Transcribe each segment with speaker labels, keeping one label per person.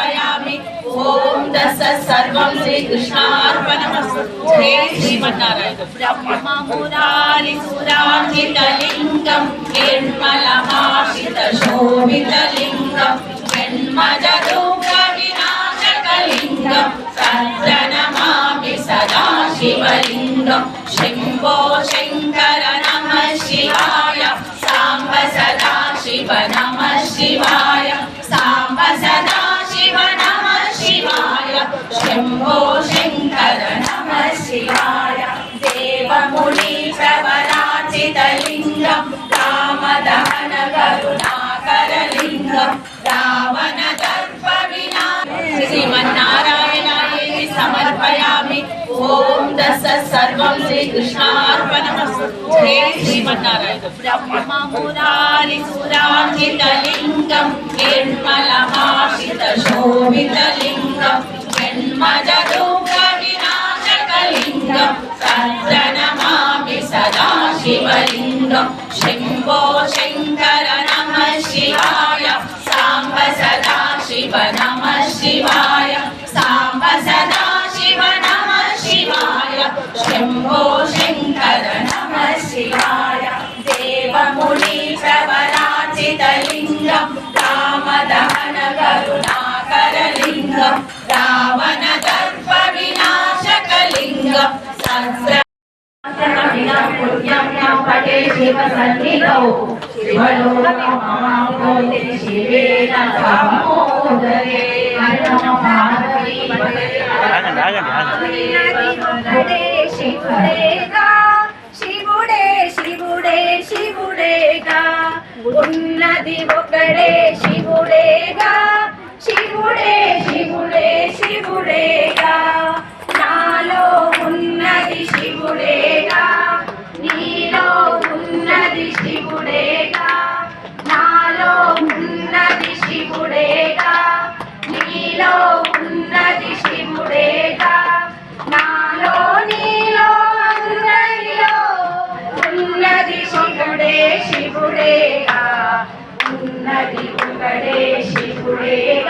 Speaker 1: సమర్పయామి. ఓం దశ సర్వం శ్రీ శ్రీకృష్ణార్పణమస్తు. జై శ్రీమన్నారాయణ. బ్రహ్మమురారి సురాజితలింగం నిర్మలమాషిత శోభితలింగం వినాశక లింగం తద్రణమామి సదా శివలింగం శంభో శంకర నమ శివాయ సాంబ సదా శివ నమ శివాయ శంభో శంకర నమ శివాయ. దేవముని ప్రవరాచితలింగం రామదహన కరుణాకరలింగం రావణ దర్ప వినా శ్రీమన్నారాయణాయేతి సమర్పయామి. ఓం దశ సర్వం శ్రీకృష్ణార్పణమస్తు. హే శ్రీమన్నారాయణ. బ్రహ్మ బ్రహ్మమురారి సురాజితలింగం నిర్మలమాషిత శోభితలింగం. జన్మజరూప వినాశకలింగం తద్రణమామి సదా శివలింగం శంభో శంకర నమ శివాయ సాంబ సదా శివ నమ శివాయ సాంబ సదా శివ నమ శివాయ శంభో శంకర నమ శివాయ దేవముని ప్రవరాచితలింగం రామదహన కరుణాకరలింగం వినాశకలింగం సహస్ర పుణ్యం పటే శివ సన్నిధౌ శివలోకమాపోతి శివేన సామోదరే నమ పార్వతీ
Speaker 2: ఆగండి ఆగండి ఆగండి.
Speaker 3: శివుడేగా శివుడే శివుడే శివుడేగా. ఉన్నది ఒకడే శివుడేగా శివుడే శివుడే శివుడేగా నాలో ఉన్నది శివుడేగా నీలో ఉన్నది శివుడేగా నాలో ఉన్నది శివుడేగా నీలో ఉన్నది శివుడేగా నాలో నీలో అందరిలో ఉన్నది శివుడే శివుడేగా ఉన్నది ఒకడే శివుడేగా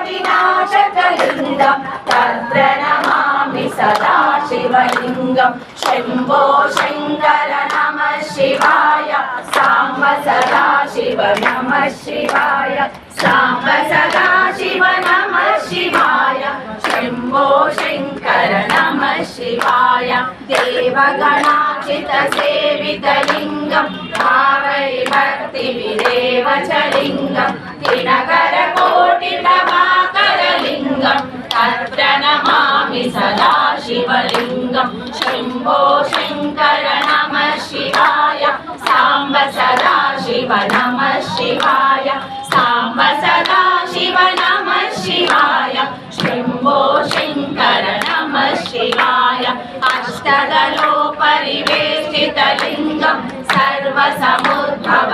Speaker 3: పాప వినాశకలింగం తద్రణమామి సదా శివలింగం శంభో శంకర నమ శివాయ సాంబ సదా శివ నమ శివాయ సాంబ సదా శివ నమ శివాయ శంభో శంకర నమ శివాయ దేవగణాచిత సేవితలింగం భావై భక్తి విదేవ చ శివ నమ శివాయ సాంబ సదా శివ నమ శివాయ శంభో శంకర నమ శివాయ అష్టదలో పరివేష్టితలింగం సర్వసముద్భవ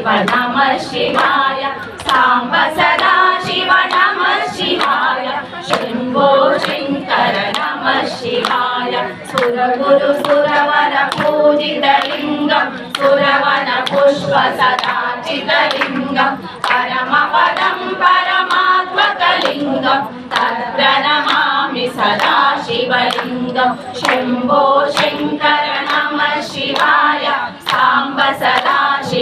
Speaker 3: సదా శివ నమ శివాయ సాంబ సదా శివ నమ శివాయ శంభో శంకర నమ శివాయ సురగురు సురవర పూజితలింగం సురవన పుష్ప సదాచితలింగం పరమపదం పరమాత్మకలింగం తద్రణమామి సదా శివలింగం శంభో శంకర నమ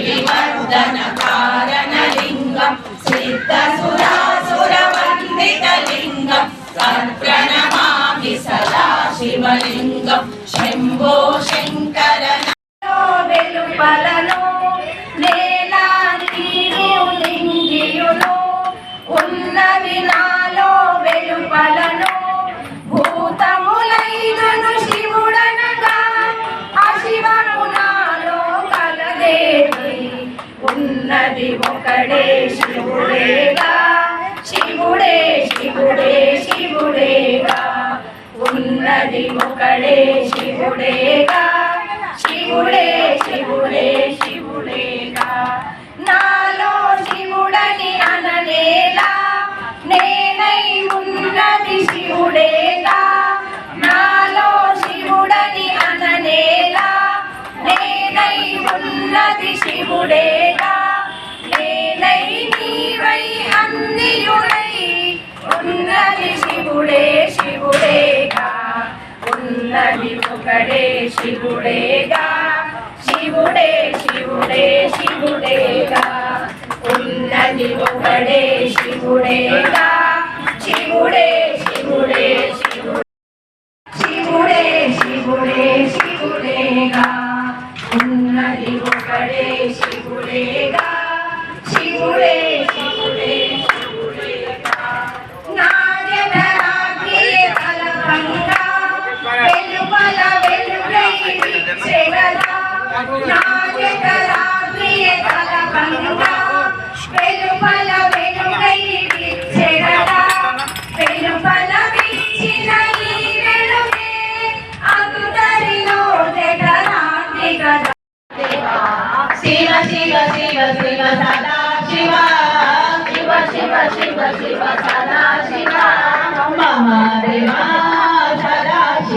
Speaker 3: వివర్ధన కారణ లింగం సిద్ధ సురాసుర వందిత లింగం ప్రణమామి సదా శివలింగం శంభో శంకర వెలుపలను నేలా నీరు లింగియును నాలో వెలుపలను ఒకడే శివుడేగా. శివుడే శివుడే శివుడేగా. ఉన్నది ఒకడే శివుడేగా. శివుడే శివుడే శివుడేగా. నాలో శివుడని అనలేలా నేనై ఉన్నది శివుడేగా. నాలో శివుడని అనలేలా నేనై ఉన్నది శివుడేగా. అన్నియుడై ఉన్నది శివుడే శివుడేగా ఉన్నది ఒకడే శివుడేగా శివుడే శివుడే శివుడేగా ఉన్నది ఒకడే శివుడేగా శివుడే శివుడే శివుడే శివుడే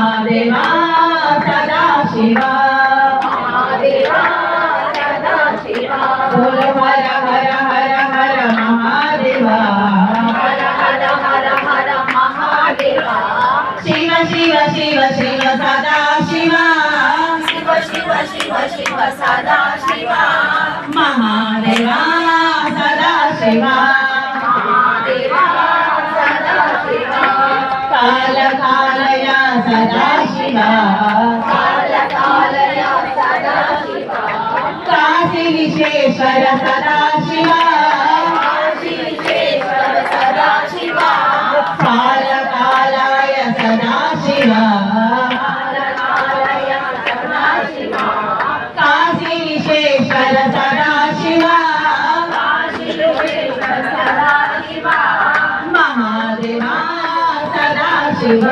Speaker 3: మహాదేవా సదా శివ మహాదేవా సదా శివ బోల హర హర హర హర మహాదేవా హర హర హర హర మహాదేవా శివ శివ శివ శివ సదా శివ శివ శివ శివ శివ సదా శివ మహాదేవా విశ్వేశ్వర సదా శివ. కాశీ విశ్వేశ్వర సదా శివ. కాల కాలాయ సదా శివ. కాశీ విశ్వేశ్వర సదా శివ. మహాదేవా సదా శివ.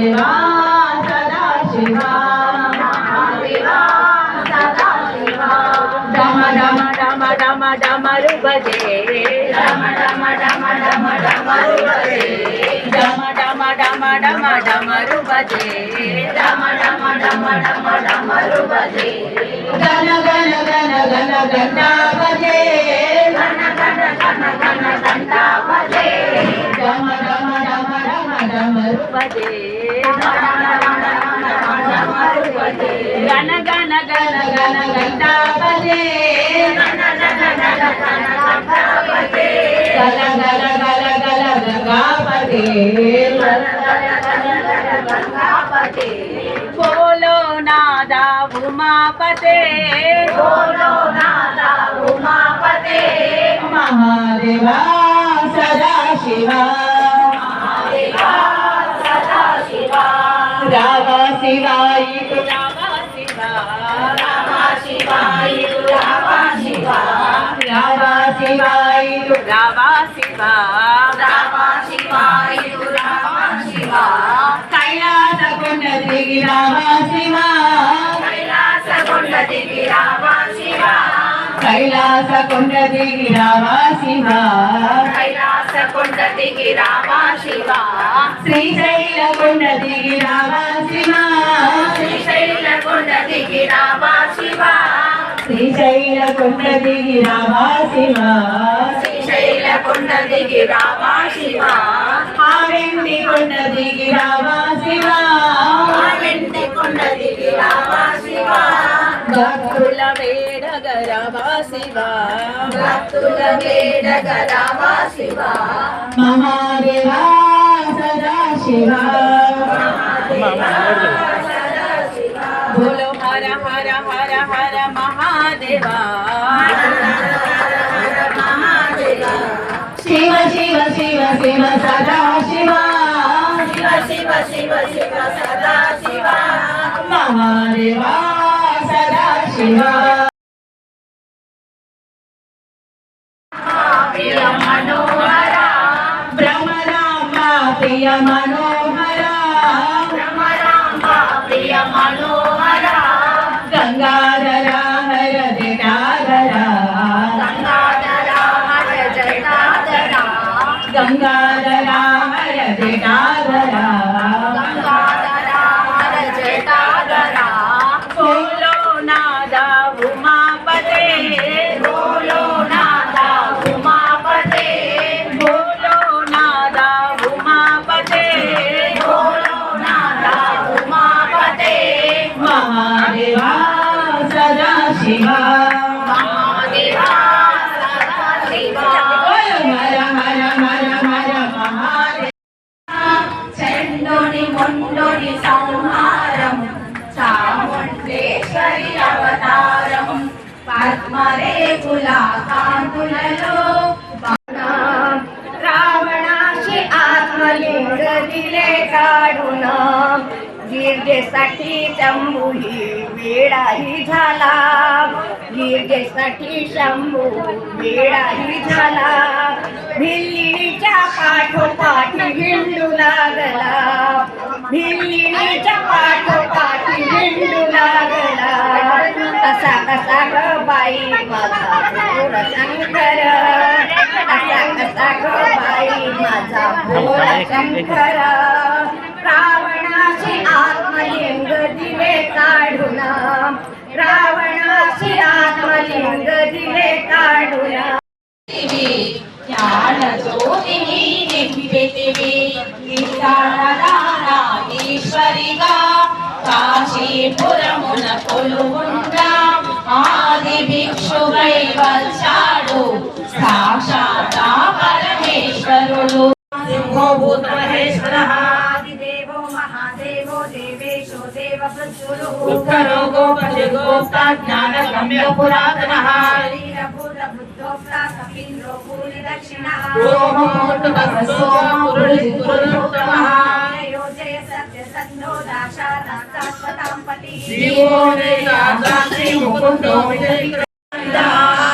Speaker 3: మహాదేవా సదా శివ మహాదేవా సదా శివ డమ డమ డమ డమ డమ డమ డమ డమ డమ డమ డమ డమ డమ డమ డమ డమ డమ డమ డమ డమ డమరు భజే గన గన గన గన గంటా భజే గల గల గల
Speaker 1: బోలో నాదా ఉమాపతే
Speaker 3: బోలో నాదా ఉమాపతే
Speaker 1: మహాదేవా సదా శివ రావ శివాయితు రావ శివ
Speaker 3: రామ శివాయ రామ శివ
Speaker 1: రావ శివాయితు రావ శివ
Speaker 3: రామ శివాయ రామ శివ
Speaker 1: కైలాస కొండ దిగి రావ శివ.
Speaker 3: కైలాస కొండ దిగి రామ
Speaker 1: కైలాస కొండ దిగి రావ శివ.
Speaker 3: కైలాస కొండ దిగి రామ శివ.
Speaker 1: శ్రీశైల కొండ దిగి రావ శివ.
Speaker 3: శ్రీశైల కొండ దిగి రామ శివ.
Speaker 1: శ్రీశైల కొండ దిగి రావ శివ.
Speaker 3: శ్రీశైల కొండ దిగి రామ శివ.
Speaker 1: ఆ వెండి కొండ దిగి రావ శివ.
Speaker 3: ఆ వెండి కొండ దిగి రామ శివ.
Speaker 1: భక్తుల వేడగ రావ శివ
Speaker 3: భక్తుల వేడగ రామ శివ
Speaker 1: మహాదేవా సదా శివ బోలో హర హర హర హర మహాదేవా శివ శివ శివ శివ సదా శివ
Speaker 3: శివ శివ శివ శివ సదా శివ
Speaker 1: మహాదేవా సదా శివ
Speaker 3: ప్రియ మనోహర
Speaker 1: ప్రియ మనోహర సదా
Speaker 3: गिरजेसाठी शंभू ही वेळाही झाला. गिरजेसाठी शंभू वेळाही झाला. भिल्लीच्या पाठोपाठी हिंडू लागला. भिल्लीच्या पाठोपाठी हिंडू लागला. कसा कसा ग बाई माझा भोर शंकर? कसा कसा ग बाई माझा भोर शंकर? रावणाची आत्मलिंग మహాదేవో దేవేశో దేవ
Speaker 1: దుఃఖరోగోపజగోప్తా జ్ఞాన గమ్య పురాతనః
Speaker 3: కపీంద్రో పూరి దక్షిణ జయ సత్య సందో దాశాస్వతాంపతి
Speaker 1: జీవో సాక్షి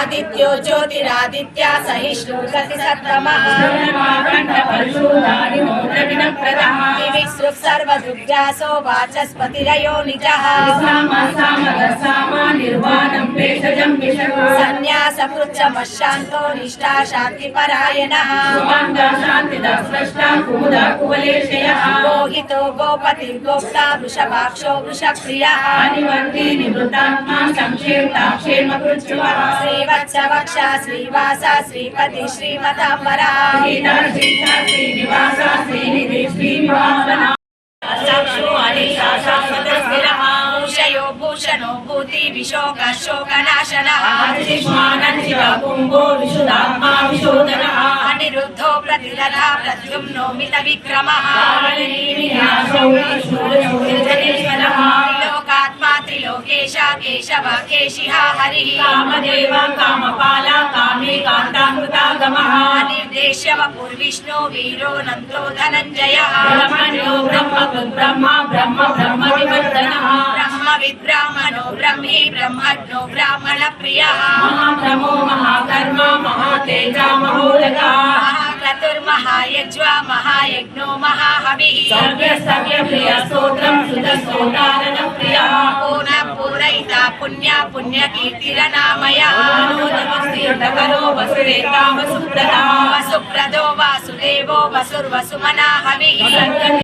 Speaker 1: ముకుందో విజయ
Speaker 3: ఆదిత్యో జ్యోతిరాదిత్య సహిష్ణు గతి సత్తమః. వివిక్సృక్ సర్వదృగ్జాసో వాచస్పతిరయో నిజః.
Speaker 1: నిర్వాణం భేషజం విషమ
Speaker 3: సన్యాస పృచ్చమశాంతో నిష్ఠా శాంతి పరాయణః
Speaker 1: శాంతిద స్రష్ట కుముద కువలేశయ
Speaker 3: గోహితో గోపతి గోప్తా వృషభాక్షో వృషప్రియః
Speaker 1: అనివర్తి నివృత్తాత్మా సంక్షేప్తాక్షేమ కృత్యువ
Speaker 3: శ్రీవత్స వక్ష
Speaker 1: త్రిలోకేశ కేశవ కేశిహ హరి
Speaker 3: కామదేవ కామపాల కామే కాంతామృతాగమ
Speaker 1: నిర్దేశ్య వపుర్విష్ణు వీరో నందో ధనంజయ
Speaker 3: బ్రహ్మణ్యో బ్రహ్మ బ్రహ్మ బ్రహ్మ బ్రహ్మ వివర్ధన
Speaker 1: బ్రహ్మ విబ్రాహ్మణో బ్రహ్మి బ్రహ్మజ్ఞో బ్రాహ్మణ ప్రియ
Speaker 3: మహాభ్రమో మహాకర్మ మహాతేజ
Speaker 1: మహాహవి.
Speaker 3: సవ్య సవ్య ప్రియ స్తోత్రం సుత స్తోతారణ ప్రియ.
Speaker 1: పూర్ణ పూరైత పుణ్య పుణ్య కీర్తిరనామయ
Speaker 3: మనోదమస్తీర్థకరో వసురేతా వసుప్రదా
Speaker 1: వసుప్రదో వాసుదేవో వసుర్వసుమనా హవి